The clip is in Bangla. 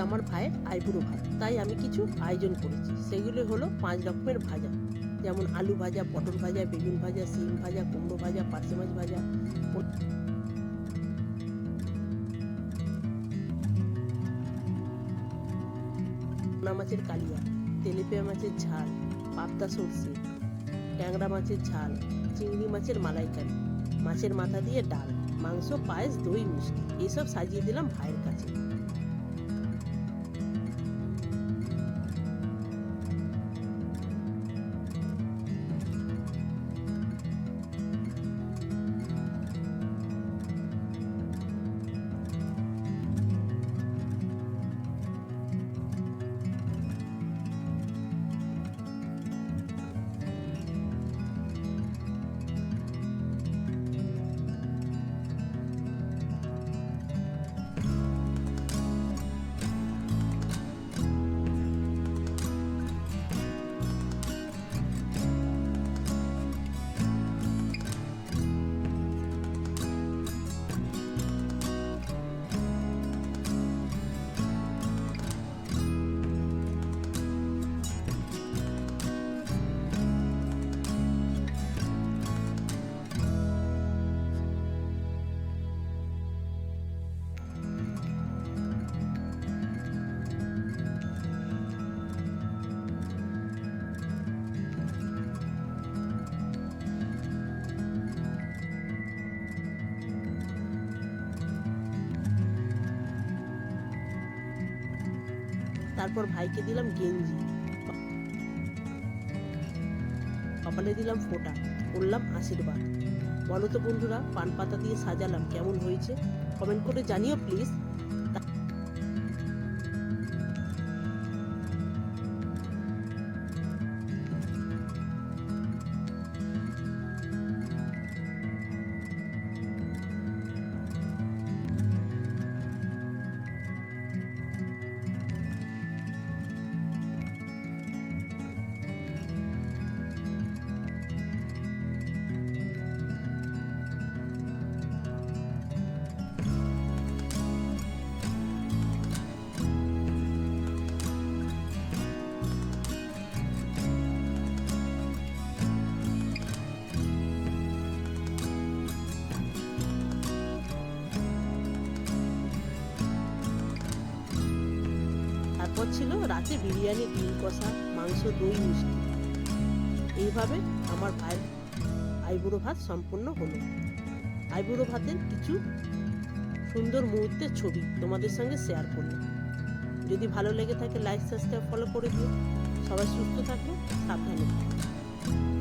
আইবুড়ো ভাত। তাই আমি কিছু আয়োজন করেছি। সেগুলি হলো পাঁচ রকমের ভাজা। যেমন আলু ভাজা, পটল ভাজা, বেগুন ভাজা সিম ভাজা, কুমড়ো ভাজা, পার্শে মাছ ভাজা। পোনা মাছের কালিয়া, তেলেপিয়া মাছের ঝাল, পাবদা সর্ষে, ট্যাংরা মাছের ঝাল, চিংড়ি মাছের মালাইকারি, মাছের মাথা দিয়ে ডাল, মাংস, পায়েস, দই মিষ্টি এইসব সাজিয়ে দিলাম ভাইয়ের কাছে। তারপর ভাইকে দিলাম গেঞ্জি। কপালে দিলাম ফোঁটা করলাম আশীর্বাদ। বলো তো বন্ধুরা পান পাতা দিয়ে সাজালাম, কেমন হয়েছে? কমেন্ট করে জানিও প্লিজ তারপর ছিল রাতে বিরিয়ানি, ডিম কষা, মাংস, দই, মিষ্টি। এইভাবে আমার ভাই আইবুড়ো ভাত সম্পূর্ণ হলো। আইবুড়ো ভাতের কিছু সুন্দর মুহূর্তের ছবি তোমাদের সঙ্গে শেয়ার করলাম। যদি ভালো লেগে থাকে লাইক সাবস্ক্রাইব ফলো করে দিও। সবাই সুস্থ থাকবে সাবধানে থাকো।